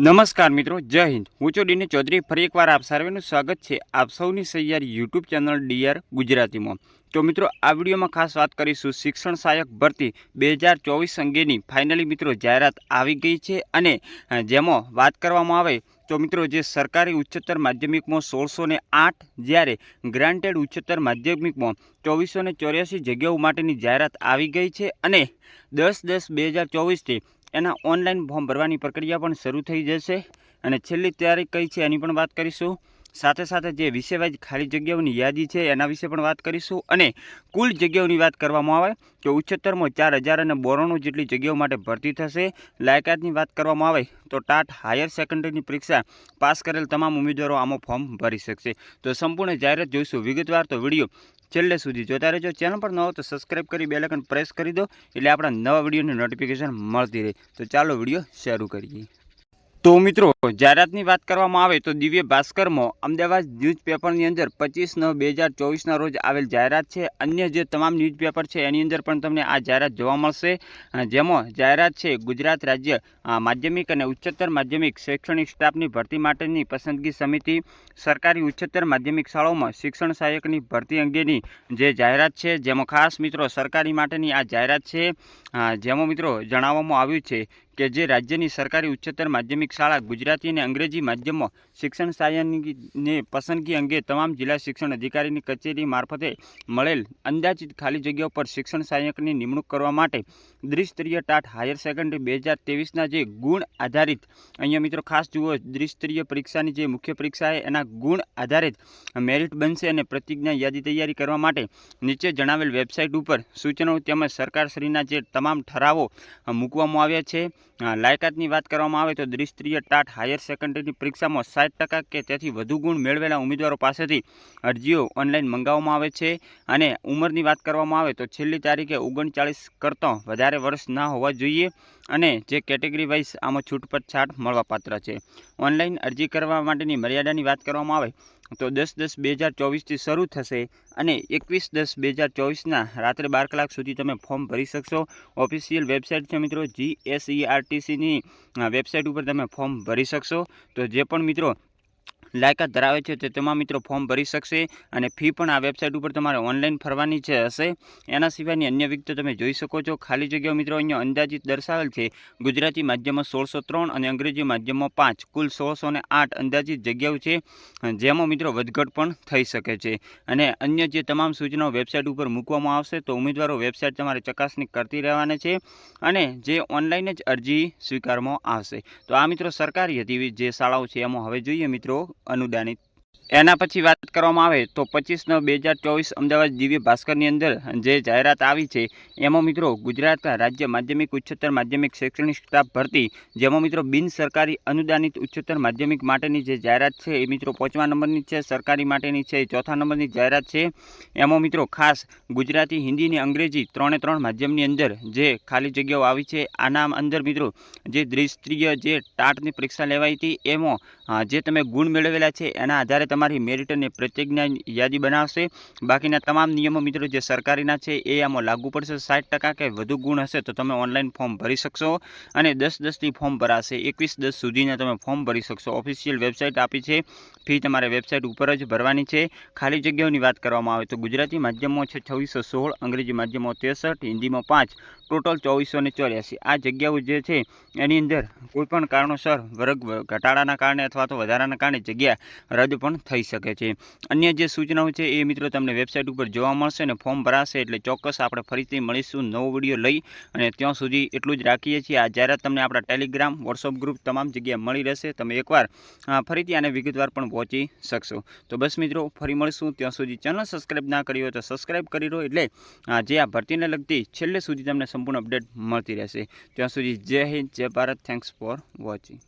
નમસ્કાર મિત્રો, જય હિન્દ. હું છું ડીની ચૌધરી. ફરી એકવાર આપ સર્વેનું સ્વાગત છે આપ સૌની સૈયારી યુટ્યુબ ચેનલ ડીઆર ગુજરાતીમાં. તો મિત્રો, આ વિડીયોમાં ખાસ વાત કરીશું શિક્ષણ સહાયક ભરતી બે હજાર ચોવીસ અંગેની. ફાઇનલી મિત્રો, જાહેરાત આવી ગઈ છે અને જેમાં વાત કરવામાં આવે તો મિત્રો, જે સરકારી ઉચ્ચતર માધ્યમિકમાં સોળસો ને આઠ જ્યારે ગ્રાન્ટેડ ઉચ્ચતર માધ્યમિકમાં ચોવીસો ને ચોર્યાસી જગ્યાઓ માટેની જાહેરાત આવી ગઈ છે અને દસ દસ બે હજાર ચોવીસથી એના ઓનલાઈન ફોર્મ ભરવાની પ્રક્રિયા પણ શરૂ થઈ જશે અને છેલ્લી તારીખ કઈ છે એની પણ વાત કરીશું. સાથે સાથે જે વિષયવાઇઝ ખાલી જગ્યાઓની યાદી છે એના વિશે પણ વાત કરીશું અને કુલ જગ્યાઓની વાત કરવામાં આવે તો ઉચ્ચતરમાં ચાર હજાર અને બોરાણું જેટલી જગ્યાઓ માટે ભરતી થશે. લાયકાતની વાત કરવામાં આવે તો ટાટ હાયર સેકન્ડરીની પરીક્ષા પાસ કરેલ તમામ ઉમેદવારો આમાં ફોર્મ ભરી શકશે. તો સંપૂર્ણ જાહેરાત જોઈશું. વિગતવાર તો વીડિયો છેલ્લે સુધી જોતા રહેજો. ચેનલ પર ન હો તો સબસ્ક્રાઈબ કરી બેલ આઇકન પ્રેસ કરી દો. એટલે આપણા નવા વિડીયોની નોટિફિકેશન મળતી રહે. તો ચાલો વીડિયો શરૂ કરીએ. તો મિત્રો, જાહેરાતની વાત કરવામાં આવે તો દિવ્ય ભાસ્કરમાં અમદાવાદ ન્યૂઝપેપરની અંદર પચીસ નવ બે હજાર ચોવીસના રોજ આવેલ જાહેરાત છે. અન્ય જે તમામ ન્યૂઝપેપર છે એની અંદર પણ તમને આ જાહેરાત જોવા મળશે. જેમાં જાહેરાત છે ગુજરાત રાજ્ય માધ્યમિક અને ઉચ્ચતર માધ્યમિક શૈક્ષણિક સ્ટાફની ભરતી માટેની પસંદગી સમિતિ, સરકારી ઉચ્ચતર માધ્યમિક શાળાઓમાં શિક્ષણ સહાયકની ભરતી અંગેની જે જાહેરાત છે. જેમાં ખાસ મિત્રો, સરકારી માટેની આ જાહેરાત છે. જેમાં મિત્રો જણાવવામાં આવ્યું છે કે જે રાજ્યની સરકારી ઉચ્ચતર માધ્યમિક શાળા ગુજરાતી અને અંગ્રેજી માધ્યમમાં શિક્ષણ સહાયની પસંદગી અંગે તમામ જિલ્લા શિક્ષણ અધિકારીની કચેરી મારફતે મળેલ અંદાજિત ખાલી જગ્યાઓ પર શિક્ષણ સહાયકની નિમણૂક કરવા માટે દ્વિસ્તરીય ટાટ હાયર સેકન્ડરી બે હજાર તેવીસના જે ગુણ આધારિત, અહીંયા મિત્રો ખાસ જુઓ દ્વિસ્તરીય પરીક્ષાની જે મુખ્ય પરીક્ષા છે, એના ગુણ આધારિત મેરિટ બનશે અને પ્રતિજ્ઞા યાદી તૈયારી કરવા માટે નીચે જણાવેલ વેબસાઇટ ઉપર સૂચનો તેમજ સરકારશ્રીના જે તમામ ઠરાવો મૂકવામાં આવ્યા છે. લાયકાતની વાત કરવામાં આવે તો દ્વિસ્તરીય ટાટ હાયર સેકન્ડરીની પરીક્ષામાં સાઠ ટકા કે તેથી વધુ ગુણ મેળવેલા ઉમેદવારો પાસેથી અરજીઓ ઓનલાઈન મંગાવવામાં આવે છે. અને ઉંમરની વાત કરવામાં આવે તો છેલ્લી તારીખે ઓગણચાળીસ કરતાં વધારે વર્ષ ના હોવા જોઈએ. અને જે કેટેગરી વાઇઝ આમાં છૂટપટ છાટ મળવાપાત્ર છે. ઓનલાઈન અરજી કરવા માટેની મર્યાદાની વાત કરવામાં આવે તો દસ દસ બે હજાર ચોવીસથી શરૂ થશે અને એકવીસ દસ બે હજાર ચોવીસના રાત્રે બાર કલાક સુધી તમે ફોર્મ ભરી શકશો. ઓફિશિયલ વેબસાઇટ છે મિત્રો જી એસ ઈ આરટીસીની વેબસાઇટ ઉપર તમે ફોર્મ ભરી શકશો. તો જે પણ મિત્રો લાયકાત ધરાવે છે, તે તમામ મિત્રો ફોર્મ ભરી શકશે અને ફી પણ આ વેબસાઇટ ઉપર તમારે ઓનલાઈન ફરવાની છે હશે. એના સિવાયની અન્ય વિગતો તમે જોઈ શકો છો. ખાલી જગ્યાઓ મિત્રો અહીંયા અંદાજિત દર્શાવેલ છે. ગુજરાતી માધ્યમમાં સોળસો ત્રણ અને અંગ્રેજી માધ્યમમાં પાંચ. કુલ સોળસો ને આઠ અંદાજિત જગ્યાઓ છે, જેમાં મિત્રો વધઘટ પણ થઈ શકે છે. અને અન્ય જે તમામ સૂચનાઓ વેબસાઇટ ઉપર મૂકવામાં આવશે, તો ઉમેદવારો વેબસાઇટ તમારે ચકાસણી કરતી રહેવાની છે અને જે ઓનલાઈન જ અરજી સ્વીકારવામાં આવશે. તો આ મિત્રો સરકારી હતી જે શાળાઓ છે, એમાં હવે જોઈએ મિત્રો અનુદાનિત એના પછી વાત કરવામાં આવે તો પચીસ નવ બે હજાર ચોવીસ અમદાવાદ દિવ્ય ભાસ્કરની અંદર જે જાહેરાત આવી છે, એમાં મિત્રો ગુજરાત રાજ્ય માધ્યમિક ઉચ્ચતર માધ્યમિક શૈક્ષણિક સ્ટાફ ભરતી, જેમાં મિત્રો બિન સરકારી અનુદાનિત ઉચ્ચતર માધ્યમિક માટેની જે જાહેરાત છે એ મિત્રો પાંચમા નંબરની છે, સરકારી માટેની છે, ચોથા નંબરની જાહેરાત છે. એમાં મિત્રો ખાસ ગુજરાતી, હિન્દી અને અંગ્રેજી ત્રણે ત્રણ માધ્યમની અંદર જે ખાલી જગ્યાઓ આવી છે, આના અંદર મિત્રો જે દ્વિસ્તરીય જે ટાટની પરીક્ષા લેવાઈ હતી, એમાં જે તમે ગુણ મેળવેલા છે એના આધારે તમારી અને પ્રતિજ્ઞા યાદી બનાવશે. બાકીના તમામ નિયમો મિત્રો જે સરકારીના છે, એ આમાં લાગુ પડશે. સાઠ ટકા કે વધુ ગુણ હશે તો તમે ઓનલાઈન ફોર્મ ભરી શકશો અને દસ દસથી ફોર્મ ભરાશે. એકવીસ દસ સુધીના તમે ફોર્મ ભરી શકશો. ઓફિશિયલ વેબસાઇટ આપી છે. ફી તમારે વેબસાઇટ ઉપર જ ભરવાની છે. ખાલી જગ્યાઓની વાત કરવામાં આવે તો ગુજરાતી માધ્યમમાં છે છવ્વીસો સોળ, અંગ્રેજી માધ્યમમાં ત્રેસઠ, હિન્દીમાં પાંચ, ટોટલ ચોવીસો ને ચોર્યાસી. આ જગ્યાઓ જે છે, એની અંદર કોઈપણ કારણોસર વર્ગ ઘટાડાના કારણે અથવા તો વધારાના કારણે જગ્યા રદ પણ થઈ શકે છે. અન્ય જે સૂચનાઓ છે એ મિત્રો તમને વેબસાઇટ ઉપર જોવા મળશે અને ફોર્મ ભરાશે એટલે ચોક્કસ આપણે ફરીથી મળીશું નવો વીડિયો લઈ અને ત્યાં સુધી એટલું જ રાખીએ છીએ. આ જાહેરાત તમને આપણા ટેલિગ્રામ વોટ્સઅપ ગ્રુપ તમામ જગ્યાએ મળી રહેશે, તમે એકવાર ફરીથી આને વિગતવાર પણ પહોંચી શકશો. તો બસ મિત્રો, ફરી મળીશું. ત્યાં સુધી ચેનલ સબસ્ક્રાઈબ ના કરી હોય તો સબસ્ક્રાઈબ કરી દો એટલે જે આ ભરતીને લગતી છેલ્લે સુધી તમને સંપૂર્ણ અપડેટ મળતી રહેશે. ત્યાં સુધી જય હિન્દ, જય ભારત. Thanks for watching